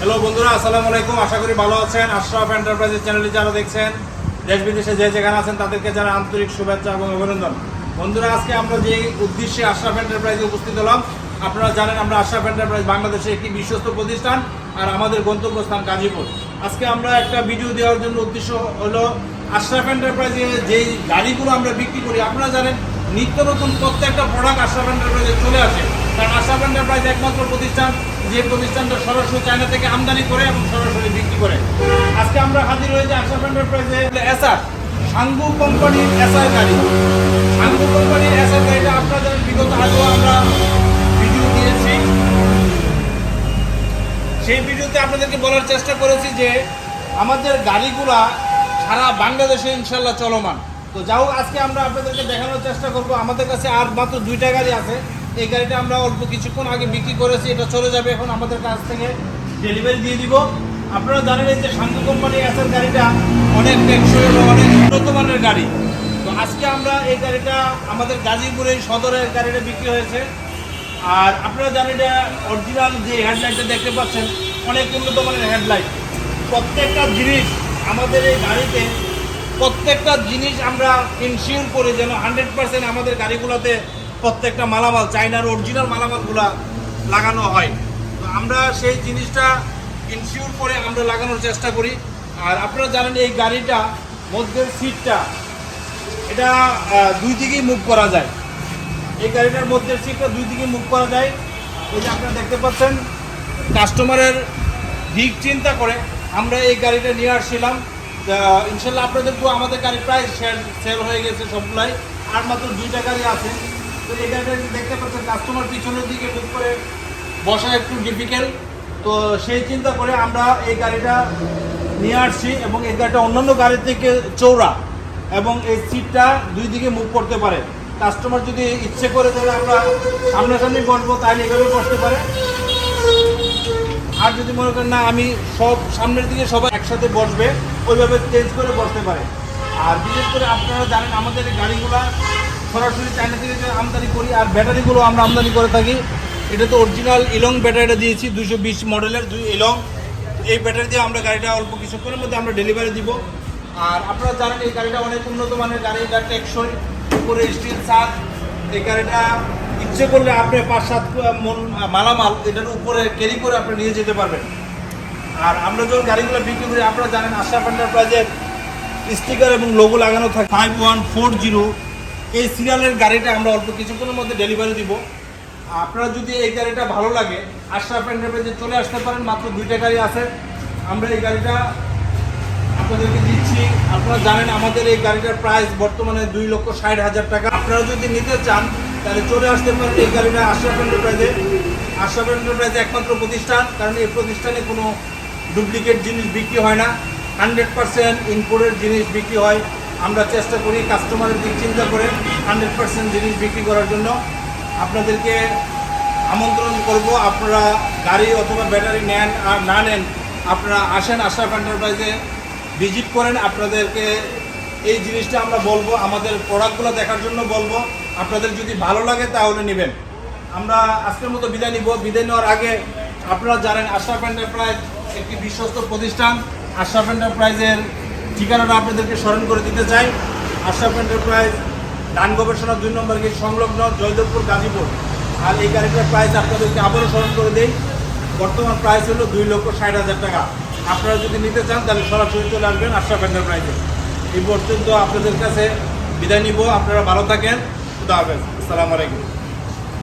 Hello বন্ধুরা, আসসালামু আলাইকুম। আশা করি ভালো আছেন। আশরাফ এন্টারপ্রাইজের চ্যানেলটি যারা দেখছেন, দেশ বিদেশে যে যেখানে আছেন, তাদেরকে যারা আন্তরিক শুভেচ্ছা এবং অভিনন্দন। বন্ধুরা, আজকে আমরা যে উদ্দেশ্যে আশরাফ এন্টারপ্রাইজে উপস্থিত হলাম, আপনারা জানেন আমরা আশরাফ এন্টারপ্রাইজ বাংলাদেশের একটি বিশ্বস্ত প্রতিষ্ঠান আর আমাদের গন্তব্যস্থান গাজীপুর। আজকে আমরা একটা ভিডিও দেওয়ার জন্য উদ্দেশ্য হলো আশরাফ এন্টারপ্রাইজে যেই গাড়িগুলো আমরা বিক্রি করি, আপনারা জানেন, নিত্য নতুন প্রত্যেকটা প্রোডাক্ট আশরাফ এন্টারপ্রাইজে চলে আসে। কারণ আশরাফ এন্টারপ্রাইজ একমাত্র প্রতিষ্ঠান, যে প্রতিষ্ঠানটা সরাসরি চায়না থেকে আমদানি করে এবং সরাসরি বিক্রি করে। আজকে আমরা হাজির হয়েছি আশরাফ এন্টারপ্রাইজে এসআর, সাঙ্গু কোম্পানির এসআর গাড়ি। সাঙ্গু কোম্পানির এসআর গাড়িটা আপনাদের বিগত আগেও আমরা ভিডিও দিয়েছি। সেই ভিডিওতে আপনাদেরকে বলার চেষ্টা করেছি যে, আমাদের গাড়িগুলা সারা বাংলাদেশে ইনশাল্লাহ চলমান। তো যাও আজকে আমরা আপনাদেরকে দেখানোর চেষ্টা করব। আমাদের কাছে আর মাত্র দুইটা গাড়ি আছে। এই গাড়িটা আমরা অল্প কিছুক্ষণ আগে বিক্রি করেছি, এটা চলে যাবে এখন আমাদের কাছ থেকে। ডেলিভারি দিয়ে দিব। আপনারা জানেন যে শান্ত কোম্পানি এসের গাড়িটা অনেক টেকসই এবং অনেক উন্নত মানের গাড়ি। তো আজকে আমরা এই গাড়িটা আমাদের গাজীপুরে সদরের গাড়িটা বিক্রি হয়েছে। আর আপনারা জানেন এটা অরিজিনাল যে হেডলাইটটা দেখতে পাচ্ছেন, অনেক উন্নত মানের হেডলাইট প্রত্যেকটা জিনিস আমাদের এই গাড়িতে, প্রত্যেকটা জিনিস আমরা ইনশিওর করে যেন হান্ড্রেড পার্সেন্ট আমাদের গাড়িগুলোতে প্রত্যেকটা মালামাল চাইনার অরিজিনাল মালামালগুলা লাগানো হয়। তো আমরা সেই জিনিসটা ইনশিওর করে আমরা লাগানোর চেষ্টা করি। আর আপনারা জানেন এই গাড়িটা, মধ্যের সিটটা এটা দুই দিকেই মুভ করা যায়। এই গাড়িটার মধ্যে সিটটা দুই দিকে মুভ করা যায়। ওই যে আপনারা দেখতে পাচ্ছেন কাস্টমারের দিক চিন্তা করে আমরা এই গাড়িটা নিয়ে আসছিলাম। ইনশাল্লাহ আপনাদের আপনাদেরকেও আমাদের গাড়ি প্রায় সেল হয়ে গেছে সবগুলাই। আর মাত্র দুইটা গাড়ি আছে। তো দেখতে কাস্টমার পিছনের দিকে মুভ করে বসা একটু ডিফিকাল্ট তো সেই চিন্তা করে আমরা এই গাড়িটা নিয়ে আসছি এবং এই গাড়িটা অন্যান্য গাড়ির থেকে চৌড়া এবং এই সিটটা দুই দিকে মুভ করতে পারে। কাস্টমার যদি ইচ্ছে করে তাহলে আমরা সামনাসামনি বসবো, তাহলে এভাবে বসতে পারে। আর যদি মনে করেন, না, আমি সব সামনের দিকে সবাই একসাথে বসবে, ওইভাবে চেঞ্জ করে বসতে পারে। আর বিশেষ করে আপনারা জানেন, আমাদের গাড়িগুলা সরাসরি চায়না থেকে আমদানি করি আর ব্যাটারিগুলো আমরা আমদানি করে থাকি, এটা তো অরিজিনাল ইলং ব্যাটারিটা দিয়েছি দুশো বিশ মডেলের দুই ইলং এই ব্যাটারি দিয়ে আমরা গাড়িটা অল্প কিছুক্ষণের মধ্যে আমরা ডেলিভারি দিব। আর আপনারা জানেন, এই গাড়িটা অনেক উন্নত মানের গাড়ি, এটা টেকসই উপরে স্টিল ছাদ। এই গাড়িটা ইচ্ছে করলে আপনি পাঁচ সাত মন মালামাল এটার উপরে ক্যারি করে আপনি নিয়ে যেতে পারবেন। আর আমরা যখন গাড়িগুলো বিক্রি করি, আপনারা জানেন আশা আশরাফ এন্টারপ্রাইজের স্টিকার এবং লোগো লাগানো থাকে। ফাইভ ওয়ান ফোর জিরো এই সিরিয়ালের গাড়িটা আমরা অল্প কিছুক্ষণের মধ্যে ডেলিভারি দিব। আপনারা যদি এই গাড়িটা ভালো লাগে আশরাফ এন্টারপ্রাইজে চলে আসতে পারেন, মাত্র দুইটা গাড়ি আছে। আমরা এই গাড়িটা আপনাদেরকে দিচ্ছি। আপনারা জানেন আমাদের এই গাড়িটার প্রাইস বর্তমানে দুই লক্ষ ষাট হাজার টাকা। আপনারা যদি নিতে চান, তাহলে চলে আসতে পারেন এই গাড়িটা আশরাফ এন্টারপ্রাইজে আশরাফ এন্টারপ্রাইজে একমাত্র প্রতিষ্ঠান, কারণ এই প্রতিষ্ঠানে কোনো ডুপ্লিকেট জিনিস বিক্রি হয় না। হান্ড্রেড পার্সেন্ট ইম্পোর্টেড জিনিস বিক্রি হয়। আমরা চেষ্টা করি কাস্টমারের দিক চিন্তা করে হান্ড্রেড পার্সেন্ট জিনিস বিক্রি করার জন্য। আপনাদেরকে আমন্ত্রণ করব, আপনারা গাড়ি অথবা ব্যাটারি নেন আর না নেন, আপনারা আসেন আশরাফ এন্টারপ্রাইজে ভিজিট করেন। আপনাদেরকে এই জিনিসটা আমরা বলব, আমাদের প্রোডাক্টগুলো দেখার জন্য বলব। আপনাদের যদি ভালো লাগে তাহলে নেবেন। আমরা আজকের মতো বিদায় নিব। বিদায় নেওয়ার আগে আপনারা জানেন আশরাফ এন্টারপ্রাইজ একটি বিশ্বস্ত প্রতিষ্ঠান। আশরাফ এন্টারপ্রাইজের ঠিকানাটা আপনাদেরকে স্মরণ করে দিতে চাই। আশরাফ এন্টারপ্রাইজ ধান গবেষণা দুই নম্বর গেট সংলগ্ন জয়দেবপুর, গাজীপুর। আর এই গাড়িটার প্রাইস আপনাদেরকে আবারও স্মরণ করে দেই, বর্তমান প্রাইস হলো দুই লক্ষ ষাট হাজার টাকা। আপনারা যদি নিতে চান, তাহলে সরাসরি চলে আসবেন আশরাফ এন্টারপ্রাইজে এই পর্যন্ত আপনাদের কাছে বিদায় নিব। আপনারা ভালো থাকেন। খুদা হাফেজ। আসসালামু আলাইকুম।